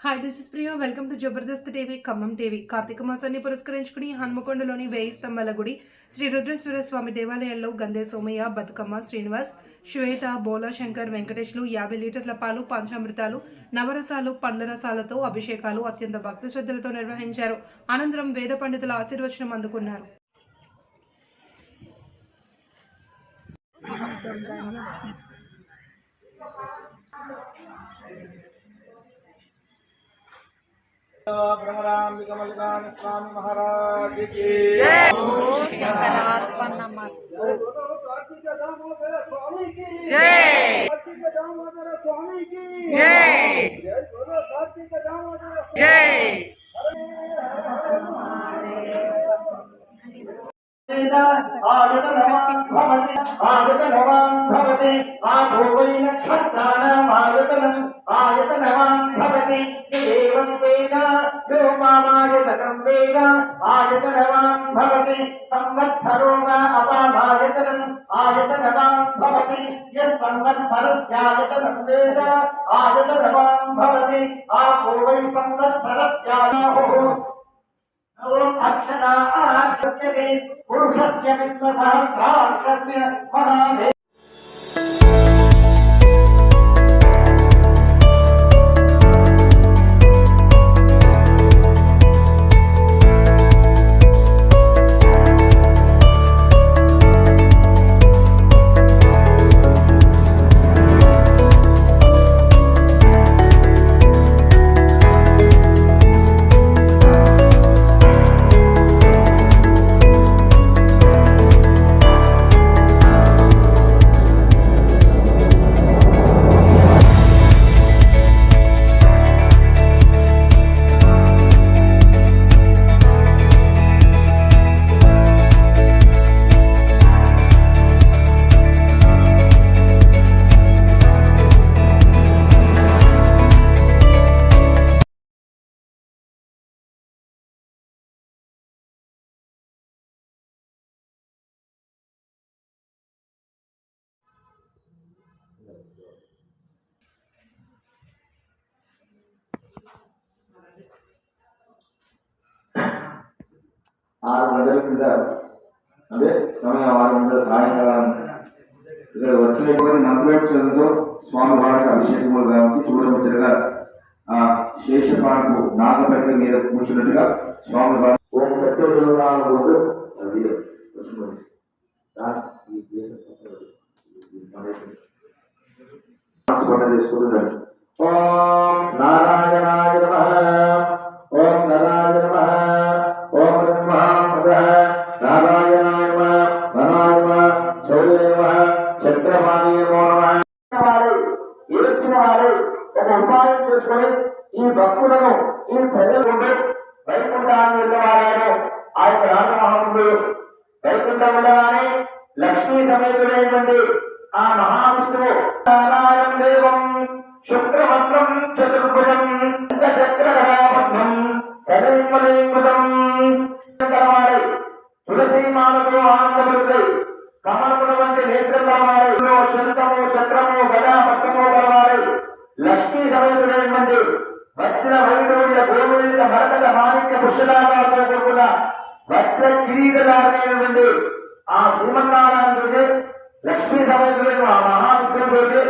Hi this is Priya welcome to Jabardasth TV Khammam TV Karthika మాసాన్ని పురస్కరించుకుని హన్మకొండలోని వేయి స్తంభాల గుడి శ్రీ రుద్రేశ్వర స్వామి దేవాలయంలో గందే సోమయ్య బతుకమ్మ శ్రీనివాస్ శ్వేత బోలా శంకర్ వెంకటేష్లు యాభై లీటర్ల పాలు పంచామృతాలు నవరసాలు పండ్ల రసాలతో అభిషేకాలు అత్యంత భక్తి శ్రద్ధలతో నిర్వహించారు. అనంతరం వేద పండితుల ఆశీర్వచనం అందుకున్నారు. आगत स्वामी महाराज आगत स्वामी की जय स्वामी की जय आगत आगतनवान् సంవత్సరో న అపామాగతనం భవతి యస్ సంవత్సరస్యాగతనం వేద ఆగతనవాన్ భవతి ఆపో వై ఓం అక్షరా పురుషస్య విద్వసహస్రాక్షస్య మహాదే ఆరు గంటల కింద అదే సమయం ఆరు గంటల సాయంకాలం. ఇక్కడ వచ్చినటువంటి మంత్రోచ్చరంతో స్వామి వారికి అభిషేకములు గావించి చూడముచ్చటగా ఆ శేషపానకు నాగపెట్ట మీద కూర్చున్నట్టుగా స్వామి వారి ఓం సత్యదేవరాలు శుక్రభద్రం చతుర్భుజం చక్రకరాబద్ధం సదైమలీకృతం వారి తులసి మాలతో ఆనందపడుతాయి కమలముల వంటి నేత్రం గలవారై శంఖము చక్రము గదా పట్టము గలవారై లక్ష్మీ సమేతుడైనటువంటి వచ్చిన వైడూర్య గోమేత మరకత మాణిక్య పుష్యదాకాలతో కూడుకున్న వచ్చిన కిరీటదారుడైనటువంటి ఆ శ్రీమన్నారాయణ చూసి లక్ష్మీ సమేతుడైన ఆ మహావిష్ణువు చూసి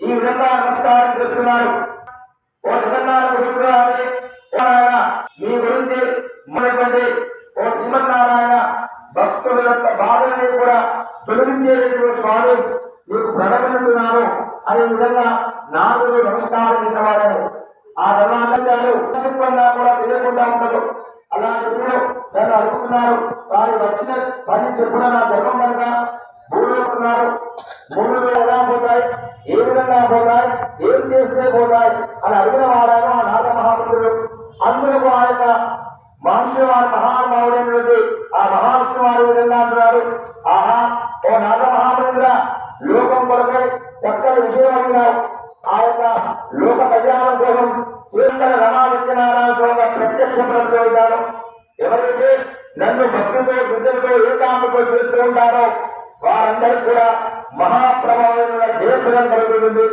ఈ విధంగా నమస్కారం చేస్తున్నారు. ఓ జగన్నాథ శుక్రవారి ఓ నాయన మీ గురించి మనటువంటి ఓ శ్రీమన్నారాయణ భక్తుల యొక్క బాధల్ని కూడా తొలగించేటటువంటి స్వామి మీకు ప్రకటిస్తున్నాను అనే విధంగా నాలుగు నమస్కారం చేసిన వారు ఆ తర్వాత చాలు కూడా తెలియకుండా ఉండదు అలాంటి వీరు నన్ను అడుగుతున్నారు. వారు వచ్చిన పని చెప్పున నా ధర్మం కనుక భూమిస్తున్నారు భూములు ఎలా ఏ విధంగా పోతాయి ఏం చేస్తే పోతాయి అని అడిగిన వాడాను ఆ నారద మహాపురుడు అందుకు ఆ యొక్క మహర్షి వారి మహానుభావుడైనటువంటి ఆ మహావిష్ణు వారి విధంగా అంటున్నాడు. ఆహా ఓ నారద మహాపురుడుగా లోకం కొరకై చక్కని విషయం అడిగినారు ఆ యొక్క లోక కళ్యాణం కోసం శ్రీకర రమాదిత్యనారాయణ స్వామి ప్రత్యక్ష ప్రతిపాను ఎవరైతే నన్ను భక్తితో శ్రద్ధలతో ఏకాంతతో చేస్తూ ఉంటారో వారందరికీ కూడా మహాప్రభావమైన జయప్రదం కలుగుతుంది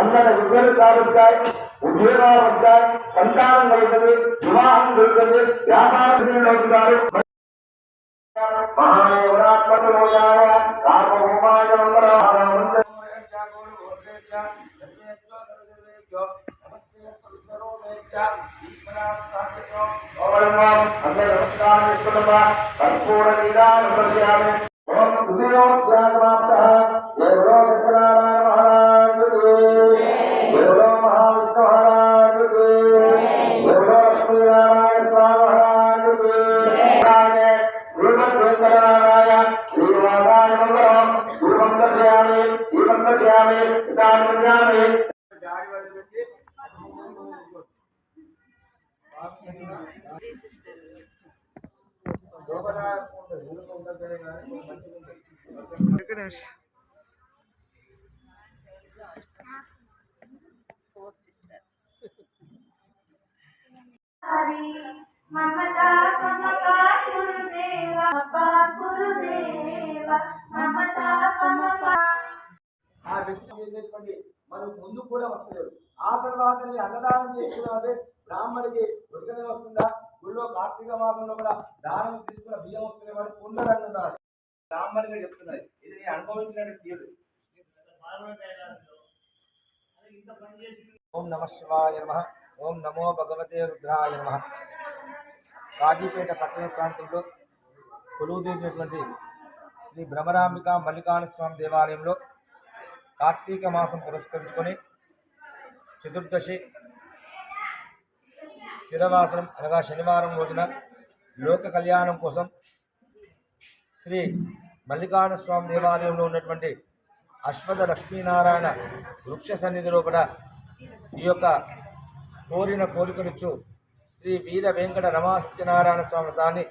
ఉన్నత విద్యలు సాధిస్తాయి ఉద్యోగాలు వస్తాయి సంతానం కలుగుతుంది వివాహం కలుగుతుంది వ్యాపారం అవుతున్నారు మహాదేవరాత్మకరోజాయ సార్వభౌమాయ మంగళ అందరూ నమస్కారం చేసుకున్నమ్మా సంపూర్ణ నీరాన్ని ప్రశ్యామి ఓం ఉండదు కానీ సత్యనారాయణ మహారాజుకి మమతా మమతా గురుదేవ గురుదేవ మమతా మమతా ఆ వ్యక్తి చేసేటువంటి మనం ముందు కూడా వస్తలేదు ఆ తర్వాత నేను అన్నదానం చేస్తున్నామంటే బ్రాహ్మడికి ఉడకనే వస్తుందా గుళ్ళో కార్తీక మాసంలో కూడా దానం తీసుకున్న బియ్యం వస్తున్నాయి వాడు కామన్గా చెప్తున్నది ఇది నేను అనుభవించినట్టు తీరు ఓం నమ శివాయ నమ. ఓం నమో భగవతే రుద్రాయ నమ. కాజీపేట పట్టణ ప్రాంతంలో కొలువుదీరినటువంటి శ్రీ భ్రమరాంబిక మల్లికార్జున స్వామి దేవాలయంలో కార్తీక మాసం పురస్కరించుకొని చతుర్దశి స్థిరవాసనం అనగా శనివారం రోజున లోక కళ్యాణం కోసం శ్రీ మల్లికార్జున స్వామి దేవాలయంలో ఉన్నటువంటి అశ్వథ లక్ష్మీనారాయణ వృక్ష సన్నిధిలో కూడా ఈ యొక్క కోరిన కోరికనిచ్చు శ్రీ వీర వెంకట రమా సత్యనారాయణ స్వామి దాన్ని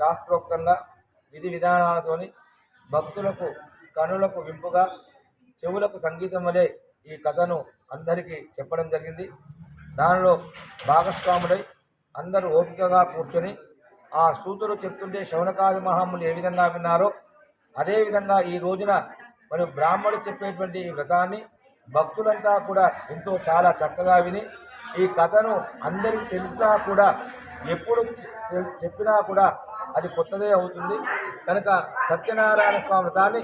శాస్త్రోక్తంగా విధి విధానాలతోని భక్తులకు కనులకు వింపుగా చెవులకు సంగీతం వలె ఈ కథను అందరికీ చెప్పడం జరిగింది. దానిలో భాగస్వాములై అందరూ ఓపికగా కూర్చొని ఆ సూతులు చెప్తుంటే శౌనకాది మహాములు ఏ విధంగా విన్నారో అదేవిధంగా ఈ రోజున మరి బ్రాహ్మణుడు చెప్పేటువంటి ఈ వ్రతాన్ని భక్తులంతా కూడా ఎంతో చాలా చక్కగా విని ఈ కథను అందరికీ తెలిసినా కూడా ఎప్పుడు చెప్పినా కూడా అది కొత్తదే అవుతుంది. కనుక సత్యనారాయణ స్వామి వ్రతాన్ని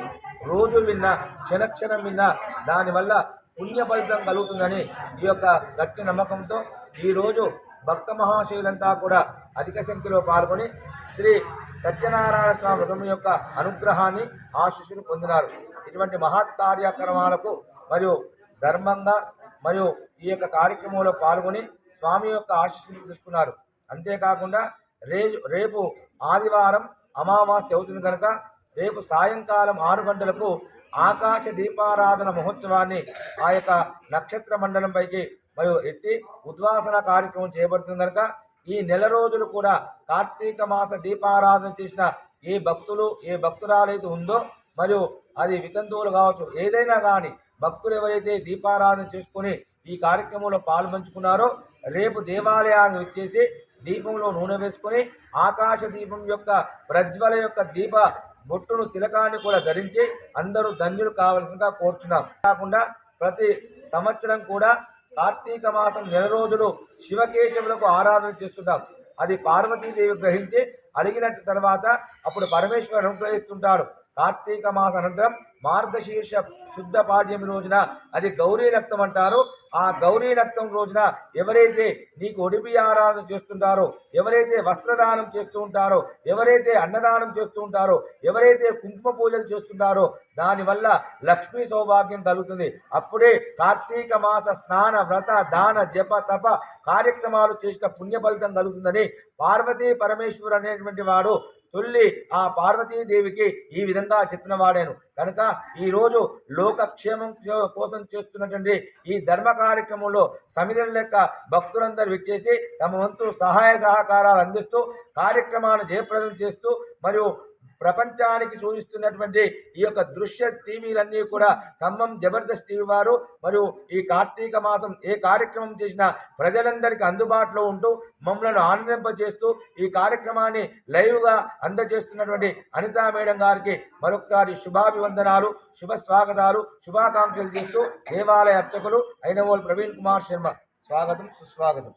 రోజు విన్నా క్షణక్షణం విన్నా దానివల్ల పుణ్య ఫలితం కలుగుతుందని ఈ యొక్క గట్టి నమ్మకంతో ఈరోజు భక్త మహాశయులంతా కూడా అధిక సంఖ్యలో పాల్గొని శ్రీ సత్యనారాయణ స్వామి వ్రతం యొక్క అనుగ్రహాన్ని ఆశీస్సును పొందినారు. ఇటువంటి మహత్ కార్యక్రమాలకు మరియు ధర్మంగా మరియు ఈ యొక్క కార్యక్రమంలో పాల్గొని స్వామి యొక్క ఆశీస్సులు తీసుకున్నారు. అంతేకాకుండా రేపు రేపు ఆదివారం అమావాస్య అవుతుంది కనుక రేపు సాయంకాలం ఆరు గంటలకు ఆకాశ దీపారాధన మహోత్సవాన్ని ఆ యొక్క నక్షత్ర మండలంపైకి మరియు ఎత్తి ఉద్వాసన కార్యక్రమం చేపడుతుంది కనుక ఈ నెల రోజులు కూడా కార్తీక మాస దీపారాధన చేసిన ఏ భక్తులు ఏ భక్తురాలైతే ఉందో మరియు అది వితంతువులు కావచ్చు ఏదైనా కానీ భక్తులు ఎవరైతే దీపారాధన చేసుకొని ఈ కార్యక్రమంలో పాల్పంచుకున్నారో రేపు దేవాలయాన్ని వచ్చేసి దీపంలో నూనె వేసుకొని ఆకాశ దీపం యొక్క ప్రజ్వల యొక్క దీప బొట్టును తిలకాన్ని కూడా ధరించి అందరూ ధన్యులు కావలసిందిగా కోరుచున్నాం. కాకుండా ప్రతి సంవత్సరం కూడా కార్తీక మాసం నెల రోజులు శివకేశవులకు ఆరాధన చేస్తున్నాం. అది పార్వతీదేవి గ్రహించి అడిగినట్టు తర్వాత అప్పుడు పరమేశ్వరుడు అనుగ్రహిస్తుంటాడు. కార్తీక మాస అనంతరం మార్గశీర్ష శుద్ధ పాడ్యం రోజున అది గౌరీ రక్తం అంటారు. ఆ గౌరీ రక్తం రోజున ఎవరైతే నీకు ఒడిపి ఆరాధన చేస్తుంటారో ఎవరైతే వస్త్రదానం చేస్తూ ఉంటారో ఎవరైతే అన్నదానం చేస్తూ ఉంటారో ఎవరైతే కుంకుమ పూజలు చేస్తుంటారో దానివల్ల లక్ష్మీ సౌభాగ్యం కలుగుతుంది. అప్పుడే కార్తీక మాస స్నాన వ్రత దాన జప తప కార్యక్రమాలు చేసిన పుణ్య ఫలితం కలుగుతుందని పార్వతీ పరమేశ్వరు అనేటువంటి వాడు తొల్లి ఆ పార్వతీదేవికి ఈ విధంగా చెప్పిన వాడాను కనుక ఈరోజు లోకక్షేమం కోసం చేస్తున్నటువంటి ఈ ధర్మ కార్యక్రమంలో సమిధుల లెక్క భక్తులందరూ విచ్చేసి తమ వంతు సహాయ సహకారాలు అందిస్తూ కార్యక్రమాన్ని జయప్రదం చేస్తూ మరియు ప్రపంచానికి చూపిస్తున్నటువంటి ఈ యొక్క దృశ్య టీవీలన్నీ కూడా ఖమ్మం జబర్దస్త్ టీవీ వారు మరియు ఈ కార్తీక మాసం ఏ కార్యక్రమం చేసినా ప్రజలందరికీ అందుబాటులో ఉంటూ మమ్మలను ఆనందింపజేస్తూ ఈ కార్యక్రమాన్ని లైవ్గా అందజేస్తున్నటువంటి అనితా మేడం గారికి మరొకసారి శుభాభివందనాలు శుభ స్వాగతాలు శుభాకాంక్షలు చేస్తూ దేవాలయ అర్చకులు అయినవోలు ప్రవీణ్ కుమార్ శర్మ. స్వాగతం సుస్వాగతం.